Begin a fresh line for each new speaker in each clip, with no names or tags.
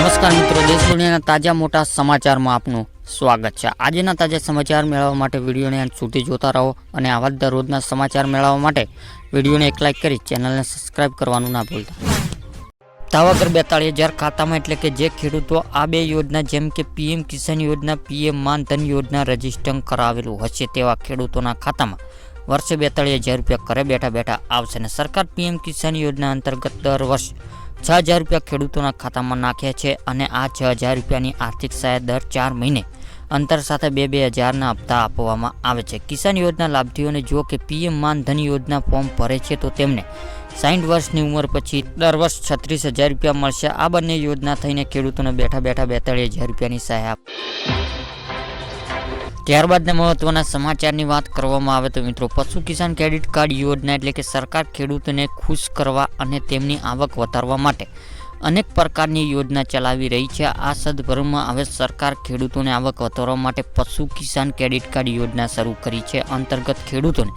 નમસ્કાર મિત્રો, દેશ દુનિયાના તાજા મોટા સમાચારમાં આપનું સ્વાગત છે. આજના તાજા સમાચાર મેળવવા માટે વિડીયોને અંત સુધી જોતા રહો અને આવા જ દરરોજના સમાચાર મેળવવા માટે વિડીયોને એક લાઇક કરી ચેનલને સબસ્ક્રાઇબ કરવાનું ના ભૂલતા. તાવાગર બેતાળીસ હજાર ખાતામાં એટલે કે જે ખેડૂતો આ બે યોજના જેમ કે પીએમ કિસાન યોજના, પીએમ માન ધન યોજના રજિસ્ટર કરાવેલું હશે તેવા ખેડૂતોના ખાતામાં વર્ષે બેતાળીસ હજાર રૂપિયા ઘરે બેઠા બેઠા આવશે. અને સરકાર પીએમ કિસાન યોજના અંતર્ગત દર વર્ષ છ હજાર રૂપિયા ખેડૂતોના ખાતામાં નાખ્યા છે અને આ છ હજાર રૂપિયાની આર્થિક સહાય દર ચાર મહિને અંતર સાથે બે બે હજારના હપ્તા આપવામાં આવે છે. કિસાન યોજના લાભાર્થીઓને જો કે પીએમ માનધન યોજના ફોર્મ ભરે છે તો તેમને સાઠ વર્ષની ઉંમર પછી દર વર્ષ છત્રીસ હજાર રૂપિયા મળશે. આ બંને યોજના થઈને ખેડૂતોને બેઠા બેઠા બેતાળીસ હજાર રૂપિયાની સહાય આપ ત્યારબાદના મહત્વના સમાચારની વાત કરવામાં આવે તો મિત્રો, પશુ કિસાન ક્રેડિટ કાર્ડ યોજના એટલે કે સરકાર ખેડૂતોને ખુશ કરવા અને તેમની આવક વધારવા માટે અનેક પ્રકારની યોજના ચલાવી રહી છે. આ સદભરમાં હવે સરકાર ખેડૂતોને આવક વધારવા માટે પશુ કિસાન ક્રેડિટ કાર્ડ યોજના શરૂ કરી છે. અંતર્ગત ખેડૂતોને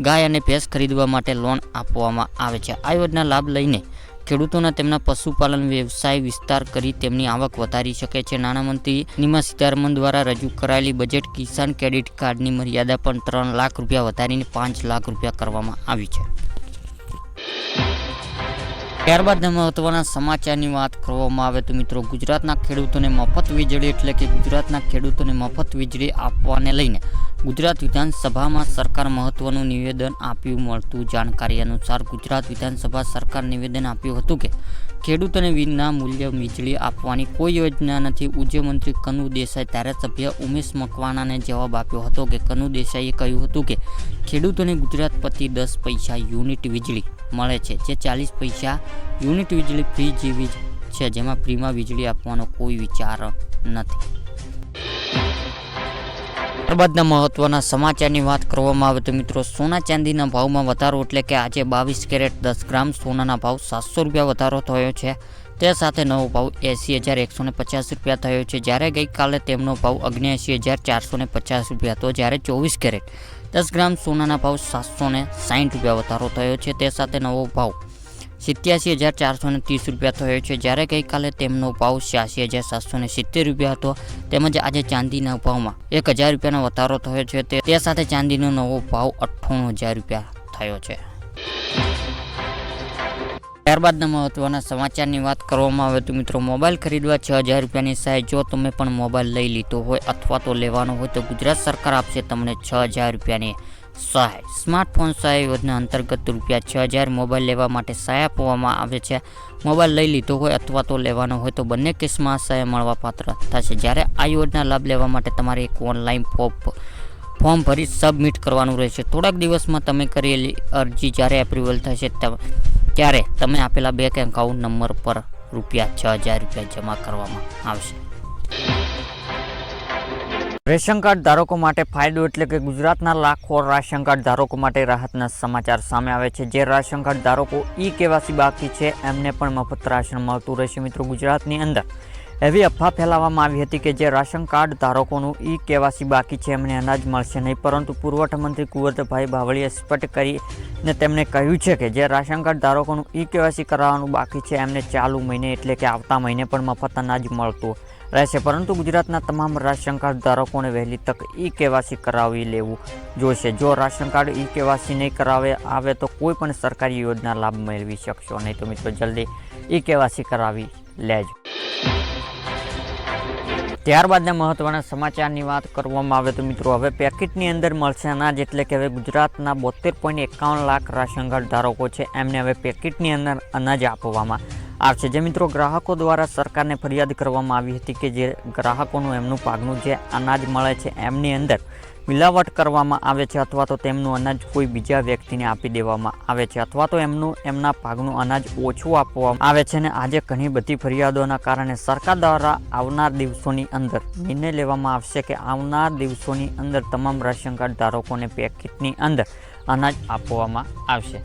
ગાય અને ભેંસ ખરીદવા માટે લોન આપવામાં આવે છે. આ યોજના લાભ લઈને ખેડૂતોના તેમના પશુપાલન વ્યવસાય વિસ્તાર કરી તેમની આવક વધારી શકે છે. નાણામંત્રી નિર્મલા સીતારમણ દ્વારા રજૂ કરાયેલી બજેટ કિસાન ક્રેડિટ કાર્ડની મર્યાદા પણ ત્રણ લાખ રૂપિયા વધારીને પાંચ લાખ રૂપિયા કરવામાં આવી છે. ત્યારબાદ મહત્વના સમાચારની વાત કરવામાં આવે તો મિત્રો, ગુજરાતના ખેડૂતોને મફત વીજળી એટલે કે ગુજરાતના ખેડૂતોને મફત વીજળી આપવાને લઈને ગુજરાત વિધાનસભામાં સરકાર મહત્વનું નિવેદન આપ્યું મળતું જાણકારી અનુસાર ગુજરાત વિધાનસભા સરકાર નિવેદન આપ્યું હતું કે, ખેડૂતોને વિના મૂલ્ય વીજળી આપવાની કોઈ યોજના નથી. ઉર્જામંત્રી કનુ દેસાઈ ધારાસભ્ય ઉમેશ મકવાણાને જવાબ આપ્યો હતો કે, કનુ દેસાઈએ કહ્યું હતું કે, ખેડૂતોને ગુજરાત પ્રતિ દસ પૈસા યુનિટ વીજળી મળે છે, જે ચાલીસ પૈસા યુનિટ વીજળી ફ્રી જેવી છે, જેમાં ફ્રીમાં વીજળી આપવાનો કોઈ વિચાર નથી. ત્યારબાદના મહત્વના સમાચારની વાત કરવામાં આવે તો મિત્રો, સોના ચાંદીના ભાવમાં વધારો એટલે કે આજે બાવીસ કેરેટ દસ ગ્રામ સોનાના ભાવ સાતસો રૂપિયા વધારો થયો છે. તે સાથે નવો ભાવ એંસી હજાર એકસો ને પચાસ રૂપિયા થયો છે. જ્યારે ગઈકાલે તેમનો ભાવ અગ્નેસી હજાર ચારસો ને પચાસ રૂપિયા હતો. જ્યારે ચોવીસ કેરેટ દસ ગ્રામ સોનાના ભાવ સાતસો ને સાઠ રૂપિયા વધારો થયો છે. તે સાથે નવો ભાવ સિત્યાસી હજાર ચારસો ને ત્રીસ રૂપિયા થયો છે. જ્યારે ગઈકાલે તેમનો ભાવ છ્યાસી હજાર સાતસો ને સિત્તેર રૂપિયા હતો, તેમજ આજે ચાંદીના ભાવમાં એક હજાર રૂપિયાનો વધારો થયો છે. તે સાથે ચાંદીનો નવો ભાવ અઠ્ઠાણું હજાર રૂપિયા થયો છે. ત્યારબાદના મહત્વના સમાચારની વાત કરવામાં આવે તો મિત્રો, મોબાઈલ ખરીદવા છ હજાર રૂપિયાની સહાય જો તમે પણ મોબાઈલ લઈ લીધો હોય અથવા તો લેવાનો હોય તો ગુજરાત સરકાર આપશે તમને છ હજાર રૂપિયાની સહાય સ્માર્ટફોન સહાય યોજના અંતર્ગત રૂપિયા છ હજાર મોબાઈલ લેવા માટે સહાય આપવામાં આવે છે. મોબાઈલ લઈ લીધો હોય અથવા તો લેવાનો હોય તો બંને કેસમાં સહાય મળવા પાત્ર થશે. જ્યારે આ યોજના લાભ લેવા માટે તમારે એક ઓનલાઈન ફોર્મ ફોર્મ ભરી સબમિટ કરવાનું રહેશે. થોડાક દિવસમાં તમે કરેલી અરજી જ્યારે એપ્રુવલ થશે ત્યારે તમે આપેલા બેંક એકાઉન્ટ નંબર પર રૂપિયા છ હજાર રૂપિયા જમા કરવામાં આવશે. રેશન કાર્ડ ધારકો માટે ફાયદો એટલે કે ગુજરાતના લાખો રાશન કાર્ડ ધારકો માટે રાહતના સમાચાર સામે આવે છે. જે રાશન કાર્ડ ધારકો ઈ કેવાસી બાકી છે, એમને પણ મફત રાશન મળતું રહેશે મિત્રો ગુજરાતની અંદર. એવી અફવા ફેલાવવામાં આવી હતી કે જે રાશન કાર્ડ ધારકોનું ઈ કેવાસી બાકી છે, એમને અનાજ મળશે નહીં. પરંતુ પુરવઠા મંત્રી કુંવરભાઈ બાવળીએ સ્પષ્ટ કરીને તેમણે કહ્યું છે કે જે રાશન કાર્ડ ધારકોનું ઈ કેવાસી કરાવવાનું બાકી છે, એમને ચાલુ મહિને એટલે કે આવતા મહિને પણ મફત અનાજ મળતું રહેશે. પરંતુ ગુજરાતના તમામ રાશન કાર્ડ ધારકોને વહેલી તક ઈ કેવાસી કરાવી લેવું જોઈશે જો રાશન કાર્ડ ઈ કેવાસી નહીં કરાવે, આવે તો કોઈ પણ સરકારી યોજના લાભ મેળવી શકશો નહીં. તો મિત્રો, જલ્દી ઈ કેવાસી કરાવી લેજો. ત્યારબાદના મહત્વના સમાચારની વાત કરવામાં આવે તો મિત્રો, હવે પેકેટની અંદર મળશે અનાજ એટલે કે હવે ગુજરાતના બોતેર પોઈન્ટ એકાવન લાખ રાશન કાર્ડ ધારકો છે. એમને હવે પેકેટની અંદર અનાજ આપવામાં આવશે જે મિત્રો, ગ્રાહકો દ્વારા સરકારને ફરિયાદ કરવામાં આવી હતી કે જે ગ્રાહકોનું એમનું પાકનું જે અનાજ મળે છે, એમની અંદર મિલાવટ કરવામાં આવે છે અથવા તો તેમનું અનાજ કોઈ બીજા વ્યક્તિને આપી દેવામાં આવે છે અથવા તો એમનું, એમના ભાગનું અનાજ ઓછું આપવામાં આવે છે અને આજે ઘણી બધી ફરિયાદોના કારણે સરકાર દ્વારા આવનાર દિવસોની અંદર નિર્ણય લેવામાં આવશે કે આવનાર દિવસોની અંદર તમામ રાશન કાર્ડ ધારકોને પેકેટની અંદર અનાજ આપવામાં આવશે.